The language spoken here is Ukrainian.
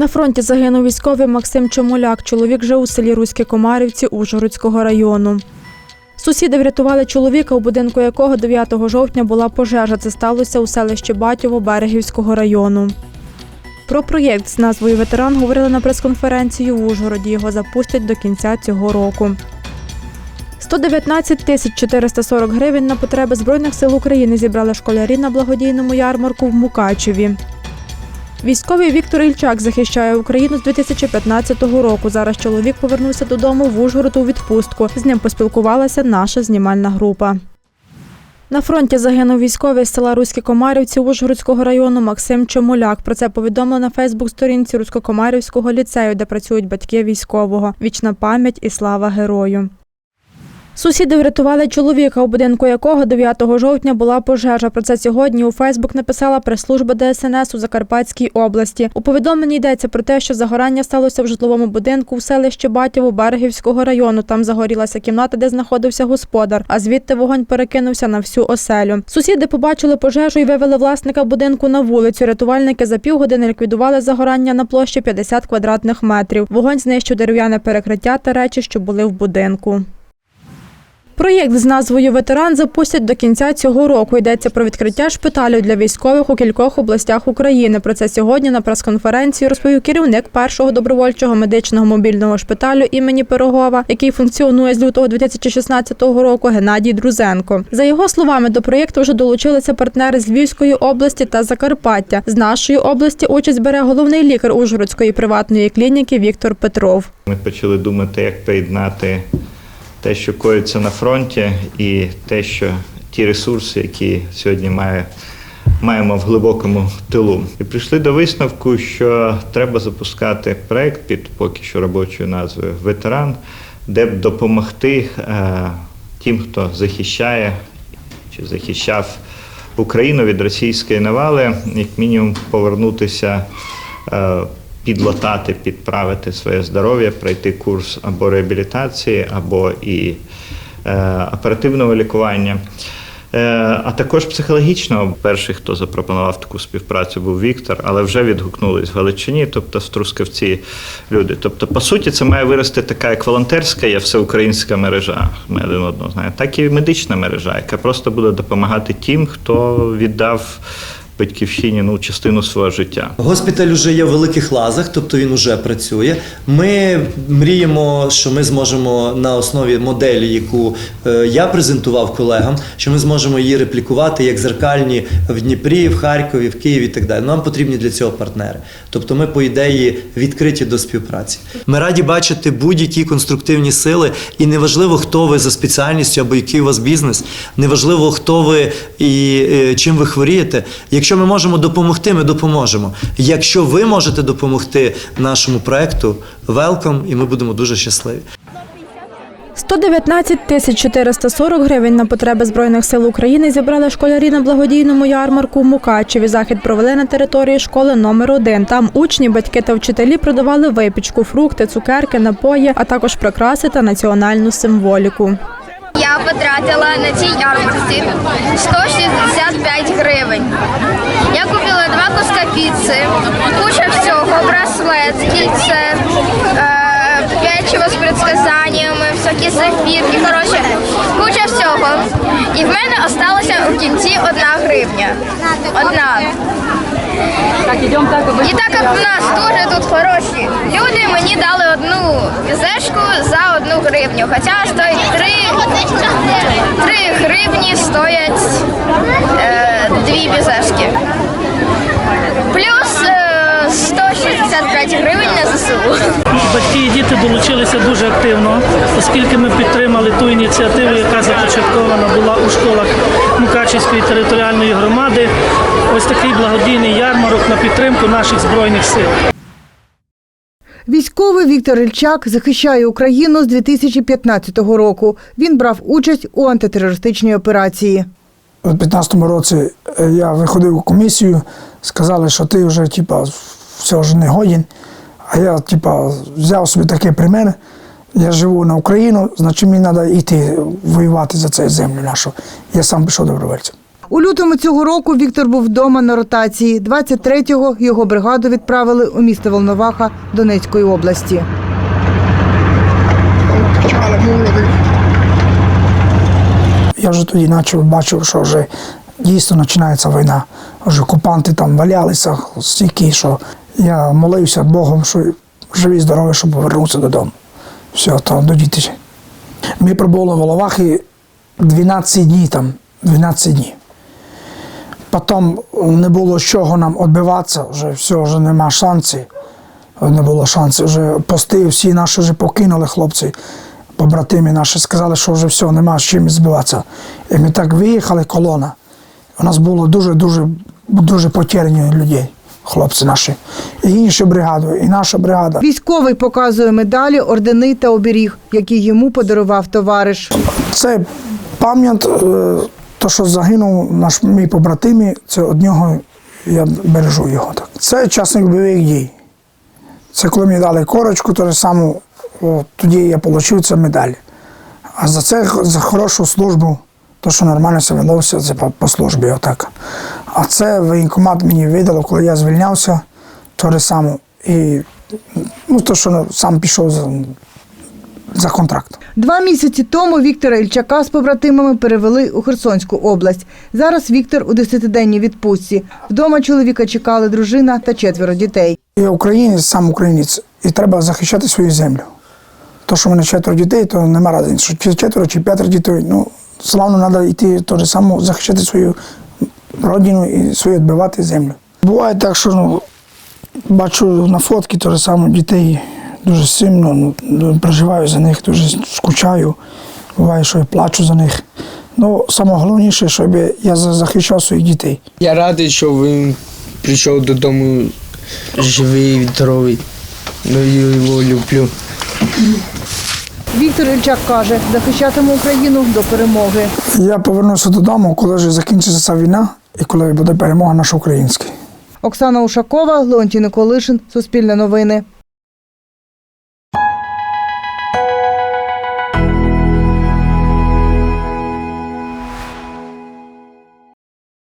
На фронті загинув військовий Максим Чомуляк. Чоловік жив у селі Руські Комарівці Ужгородського району. Сусіди врятували чоловіка, у будинку якого 9 жовтня була пожежа. Це сталося у селищі Батьово Берегівського району. Про проєкт з назвою Ветеран говорили на прес-конференції в Ужгороді. Його запустять до кінця цього року. 119 тисяч 440 гривень на потреби Збройних сил України зібрали школярі на благодійному ярмарку в Мукачеві. Військовий Віктор Ільчак захищає Україну з 2015 року. Зараз чоловік повернувся додому в Ужгород у відпустку. З ним поспілкувалася наша знімальна група. На фронті загинув військовий з села Руські Комарівці Ужгородського району Максим Чомуляк. Про це повідомили на Фейсбук-сторінці Русько-Комарівського ліцею, де працюють батьки військового. Вічна пам'ять і слава герою. Сусіди врятували чоловіка, у будинку якого 9 жовтня була пожежа. Про це сьогодні у Фейсбук написала прес-служба ДСНС у Закарпатській області. У повідомленні йдеться про те, що загорання сталося в житловому будинку в селищі Батєво Берегівського району. Там загорілася кімната, де знаходився господар, а звідти вогонь перекинувся на всю оселю. Сусіди побачили пожежу і вивели власника будинку на вулицю. Рятувальники за півгодини ліквідували загорання на площі 50 квадратних метрів. Вогонь знищив дерев'яне перекриття та речі, що були в будинку. Проєкт з назвою Ветеран запустять до кінця цього року. Йдеться про відкриття шпиталю для військових у кількох областях України. Про це сьогодні на прес-конференції розповів керівник першого добровольчого медичного мобільного шпиталю імені Пирогова, який функціонує з лютого 2016 року. Геннадій Друзенко. За його словами, до проєкту вже долучилися партнери з Львівської області та Закарпаття. З нашої області участь бере головний лікар Ужгородської приватної клініки Віктор Петров. Ми почали думати, як поєднати те, що коїться на фронті, і те, що ті ресурси, які сьогодні має, маємо в глибокому тилу. І прийшли до висновку, що треба запускати проект під поки що робочою назвою Ветеран, де б допомогти е, тим, хто захищає чи захищав Україну від російської навали, як мінімум повернутися. е, підлатати, підправити своє здоров'я, пройти курс або реабілітації, або і е, оперативного лікування. Е, а також психологічного. Перший, хто запропонував таку співпрацю, був Віктор, але вже відгукнулись в Галичині, тобто в Трускавці люди. Тобто, по суті, це має вирости така як волонтерська, є всеукраїнська мережа. Ми один одного знаємо, так і медична мережа, яка просто буде допомагати тим, хто віддав батьківщині ну, частину свого життя. Госпіталь уже є в великих лазах, тобто він уже працює. Ми мріємо, що ми зможемо на основі моделі, яку е, я презентував колегам, що ми зможемо її реплікувати як зеркальні в Дніпрі, в Харкові, в Києві і так далі. Нам потрібні для цього партнери. Тобто, ми, по ідеї, відкриті до співпраці. Ми раді бачити будь-які конструктивні сили, і неважливо, хто ви за спеціальністю або який у вас бізнес, неважливо, хто ви і е, чим ви хворієте. Якщо ми можемо допомогти, ми допоможемо. Якщо ви можете допомогти нашому проекту, велком, і ми будемо дуже щасливі. 119 тисяч 440 гривень на потреби Збройних сил України зібрали школярі на благодійному ярмарку в Мукачеві. Захід провели на території школи номер 1 Там учні, батьки та вчителі продавали випічку, фрукти, цукерки, напої, а також прикраси та національну символіку. Я потратила на цій ярмарці 165 кільце, е, печиво з предсказаннями, всякі зефірки, коротше, куча всього. І в мене осталося у кінці одна гривня. Одна. І так як в нас дуже тут хороші люди, мені дали одну візешку за одну гривню. Хоча стоїть три, три гривні стоять е, дві візешки. Плюс е, 165 гривень на ЗСУ. Батьки і діти долучилися дуже активно, оскільки ми підтримали ту ініціативу, яка започаткована була у школах Мукачівської територіальної громади. Ось такий благодійний ярмарок на підтримку наших збройних сил. Військовий Віктор Ільчак захищає Україну з 2015 року. Він брав участь у антитерористичній операції. У 15-му році е, я виходив у комісію, сказали, що ти вже типа, все ж не годен. А я типа, взяв собі таке при мене. Я живу на Україну, значить мені треба йти воювати за цю землю нашу. Я сам пішов добровольцем. У лютому цього року Віктор був вдома на ротації. 23-го його бригаду відправили у місто Волноваха Донецької області. Я вже тоді почав бачив, що вже дійсно починається війна. Вже окупанти там валялися стільки, що я молився Богом, що живі, здорові, щоб повернувся додому. Все, то до дітей. Ми пробули в Воловахі 12 днів там, 12 днів. Потім не було з чого нам відбиватися, вже все, вже нема шансів. Не було шансів. Вже пости всі наші вже покинули хлопці, побратими наші сказали, що вже все, нема з чим збиватися. І ми так виїхали, колона. У нас було дуже-дуже дуже потеряні людей, хлопці наші. І інші бригади, і наша бригада. Військовий показує медалі, ордени та оберіг, які йому подарував товариш. Це пам'ять, е, то, що загинув наш мій побратимі, це од нього я бережу його. Так. Це часник бойових дій. Це коли мені дали корочку, то ж саму, тоді я отримав цю медаль. А за це за хорошу службу, то, що нормально себе велося, це по, по службі. Отак. А це воєнкомат мені видало, коли я звільнявся, то ж саме. І ну, то, що сам пішов за, за контракт. Два місяці тому Віктора Ільчака з побратимами перевели у Херсонську область. Зараз Віктор у десятиденній відпустці. Вдома чоловіка чекали дружина та четверо дітей. Я українець, сам українець, і треба захищати свою землю. То, що в мене четверо дітей, то нема різниці, що чи четверо, чи п'ятеро дітей. Ну, славно треба йти то же само захищати свою родину і свою відбивати землю. Буває так, що ну, бачу на фотки то же саме дітей дуже сильно, ну, переживаю за них, дуже скучаю. Буває, що я плачу за них. Ну, найголовніше, щоб я захищав своїх дітей. Я радий, що він прийшов додому живий, здоровий. Ну, я його люблю. Віктор Ільчак каже, захищатиме Україну до перемоги. Я повернуся додому, коли вже закінчиться ця війна і коли буде перемога наша українська. Оксана Ушакова, Леонтій Николишин, Суспільне новини.